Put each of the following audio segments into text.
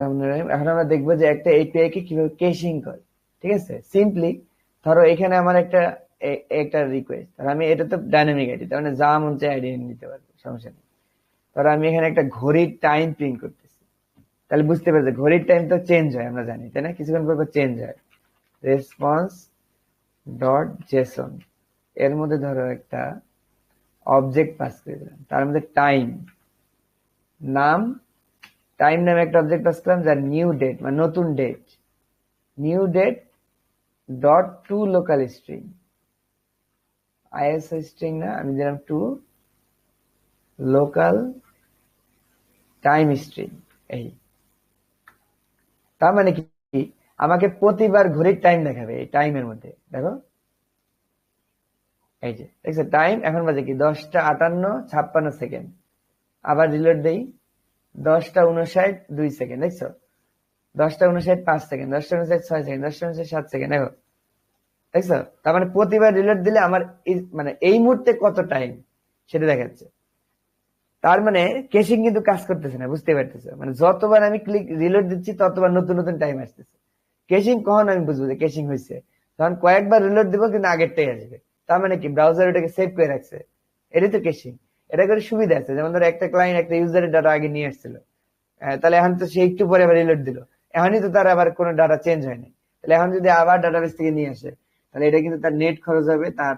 এখন আমরা দেখব যে একটা এপিআই কে কীভাবে কেশিং করে, ঠিক আছে? সিম্পলি ধরো এখানে আমার একটা একটা রিকোয়েস্ট আর আমি এটা তো ডাইনামিক আইডি তার মানে যা মন চাই আইডি নিতে পারব, সমস্যা নেই। ধরো আমি এখানে একটা ঘড়ির টাইম প্রিন্ট করতেছি, তাহলে বুঝতে পারছি ঘড়ির টাইম তো চেঞ্জ হয়, আমরা জানি, তাই না? কিছুক্ষণ পর চেঞ্জ হয়। রেসপন্স ডট জেসন এর মধ্যে ধরো একটা অবজেক্ট পাস করে দিলাম, তার মধ্যে টাইম নাম টাইম নামে একটা অবজেক্ট পাস করলাম যার নিউ ডেট মানে নতুন date new date dot to local string ISO string না, আমি দিলাম টু লোকাল টাইম স্ট্রিং এই। তার মানে কি? আমাকে প্রতিবার ঘড়ির টাইম দেখাবে এই টাইমের মধ্যে। দেখো। এই যে, দেখছ টাইম এখন বাজে কি? দশটা আটান্ন ছাপ্পান্ন সেকেন্ড আবার রিলোড দেই। দশটা উনষাট দুই সেকেন্ড, দেখছ? দশটা উনষাট পাঁচ সেকেন্ড, দশটা উনষাট ছয় সেকেন্ড, দশটা উনষাট সাত সেকেন্ড, দেখো? দেখছ? তার মানে প্রতিবার রিলোড দিলে আমার মানে এই মুহূর্তে কত টাইম সেটা দেখাচ্ছে। তার মানে কেশিং কিন্তু কাজ করতেছে না বুঝতে পারতেছে? মানে যতবার আমি ক্লিক রিলোড দিচ্ছি, ততবার নতুন নতুন টাইম আসতেছে। কেশিং কখন আমি বুঝব যে কেশিং হয়েছে তখন কয়েকবার রিলোড দিব, কিন্তু আগেরটাই আসবে। তার মানে কি? ব্রাউজার ওটাকে সেভ করে রাখছে। এটাই তো কেশিং এটা করে সুবিধা আছে। যেমন ধরো একটা ক্লায়েন্ট একটা ইউজারের ডাটা আগে নিয়ে আসছিল। তাহলে এখন তো সে একটু পরে আবার রিলোড দিল। এখনই তো তার আবার কোনো ডাটা চেঞ্জ হয়নি। তাহলে এখন যদি আবার ডাটাবেস থেকে নিয়ে আসে, তাহলে এটা কিন্তু তার নেট খরচ হবে, তার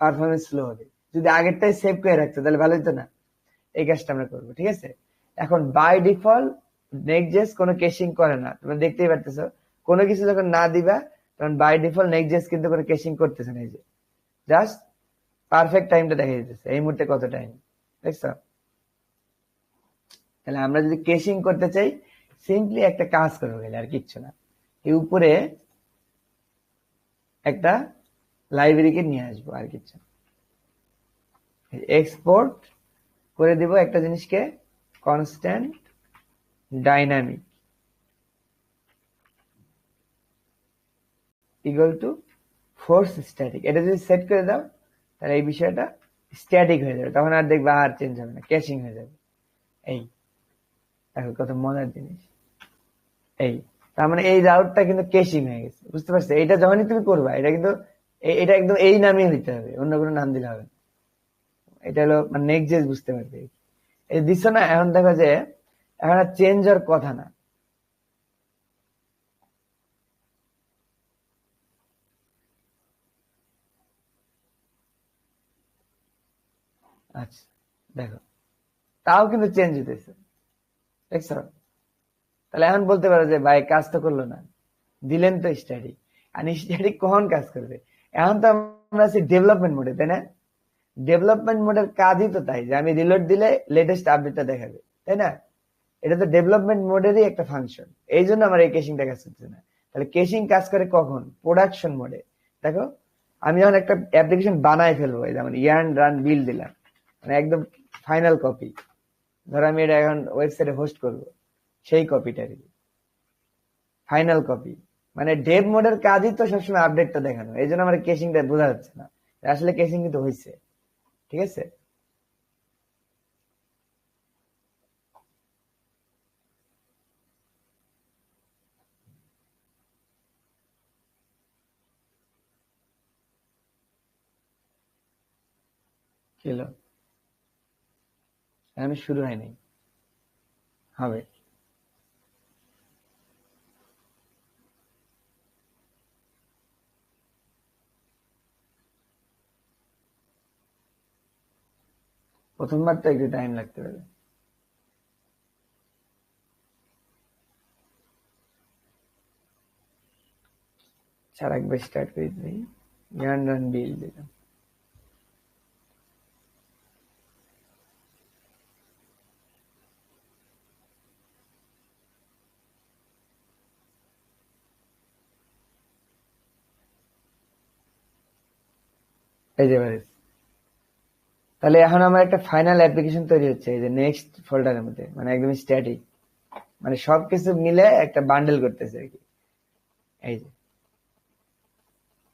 পারফরমেন্স স্লো হবে। যদি আগেরটাই সেভ করে রাখতো, তাহলে ভালোই তো না। এই কাজটা আমরা করব, ঠিক আছে? এখন বাই ডিফল্ট নেক্সট জেস কোনো কেশিং করে না। তোমরা দেখতেই পারতেছো, কোনো কিছু যখন না দিবা, তখন বাই ডিফল্ট নেক্সট জেস কিন্তু কোনো কেশিং করতেছে না এই যে। জাস্ট পারফেক্ট টাইমটা দেখা যেতেছে এই মুহূর্তে কত টাইম দেখছ? তাহলে আমরা যদি কেশিং করতে চাই সিম্পলি একটা কাজ করব গেলে আর কিচ্ছু না। এই উপরে একটা লাইব্রেরিকে নিয়ে আসব, আর কিচ্ছু এক্সপোর্ট করে দিব একটা জিনিসকে constant dynamic equal to force static এটা যদি সেট করে দাও তাহলে এই বিষয়টা স্ট্যাটিক হয়ে যাবে। তখন আর দেখবে আর চেঞ্জ হবে না ক্যাচিং হয়ে যাবে। এই, দেখো কত মজার জিনিস। এই, তার মানে এই রাউটটা কিন্তু ক্যাশিং হয়ে গেছে, বুঝতে পারছ? এটা যখনই তুমি করবা, এটা কিন্তু এটা একদম এই নামই হইতে হবে, অন্য কোনো নাম দিলে হবে এটা হলো মানে নেক্সট বুঝতে পারবে এই দিচ্ছ না, এখন দেখো যে, এখন আর চেঞ্জ কথা না। আচ্ছা দেখো। তাও কিন্তু চেঞ্জ হইতেছে। দেখছ? তাহলে এখন বলতে পারো যে, ভাই, কাজ তো করল না। দিলেন তো স্টাডি আর স্টাডি কখন কাজ করবে? এখন তো আমরা আছি ডেভেলপমেন্ট মোডে তাই না? ডেভেলপমেন্ট মোডের কাজই তো তাই, যে আমি রিলোড দিলে লেটেস্ট আপডেটটা দেখাবে, তাই না? এটা তো ডেভেলপমেন্ট মোডেরই একটা ফাংশন এই জন্য আমার এই কেশিংটা কাজ করছে না। তাহলে কেশিং কাজ করে কখন? প্রোডাকশন মোডে দেখো, আমি যখন একটা অ্যাপ্লিকেশন বানায় ফেলব যেমন ইয়ার্ন রান বিল দিলাম। মানে একদম ফাইনাল কপি ধরো আমি এটা এখন ওয়েবসাইটে হোস্ট করব, সেই কপিটা ফাইনাল কপি মানে ডেভ মোডের কাজই তো সবসময় আপডেটটা দেখানো, এই জন্য আমার কেসিংটা বোঝা যাচ্ছে না। আসলে কেসিং কিন্তু হয়েছে ঠিক আছে? কিলো এখনও শুরু হয়নি। হবে। প্রথমবার তো একটু টাইম লাগতে পারে। ছাড়া একবার স্টার্ট করে দিই। গান রান বিল দিলাম। এই যে তাহলে এখন আমার একটা ফাইনাল অ্যাপ্লিকেশন তৈরি হচ্ছে, এই যে নেক্সট ফোল্ডারের মধ্যে মানে একদম স্ট্যাটিক মানে সবকিছু মিলে একটা বান্ডেল করতেছে আর কি। এই যে।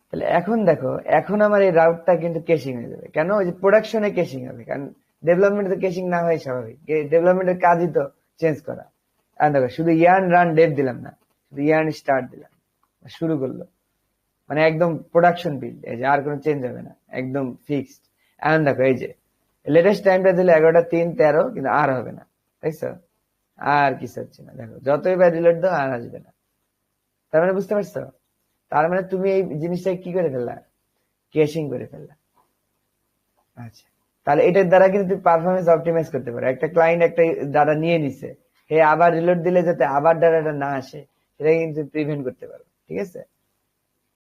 তাহলে এখন দেখো, এখন আমার এই রাউটটা কিন্তু কেসিং হয়ে যাবে। কেন? ওই যে প্রোডাকশনে কেসিং হবে। কারণ ডেভেলপমেন্টে তো কেসিং না হয় স্বাভাবিক। ডেভেলপমেন্টের কাজই তো চেঞ্জ করা। এখন দেখো, শুধু ইয়ার্ন রান ডেট দিলাম না, শুধু ইয়ার্ন স্টার্ট দিলাম। শুরু করল। মানে একদম প্রোডাকশন বিল এই যে আর কোনো চেঞ্জ হবে না, একদম ফিক্সড এখন দেখো, এই যে লেটেস্ট টাইমটা দিলে এগারোটা তিন তেরো, কিন্তু আর হবে না দেখছ আর কিছু হচ্ছে না, দেখো, যতই বার রিলোড দাও, আর আসবে না। তার মানে বুঝতে পারছ? তার মানে তুমি এই জিনিসটা কি করে ফেললা? কেশিং করে ফেললা। আচ্ছা তাহলে এটার দ্বারা কিন্তু তুমি পারফরমেন্স অপটিমাইজ করতে পারো। একটা ক্লায়েন্ট একটা ডাটা নিয়ে নিছে, হে আবার রিলোড দিলে যাতে আবার ডাটাটা না আসে সেটা কিন্তু প্রিভেন্ট করতে পারো, ঠিক আছে?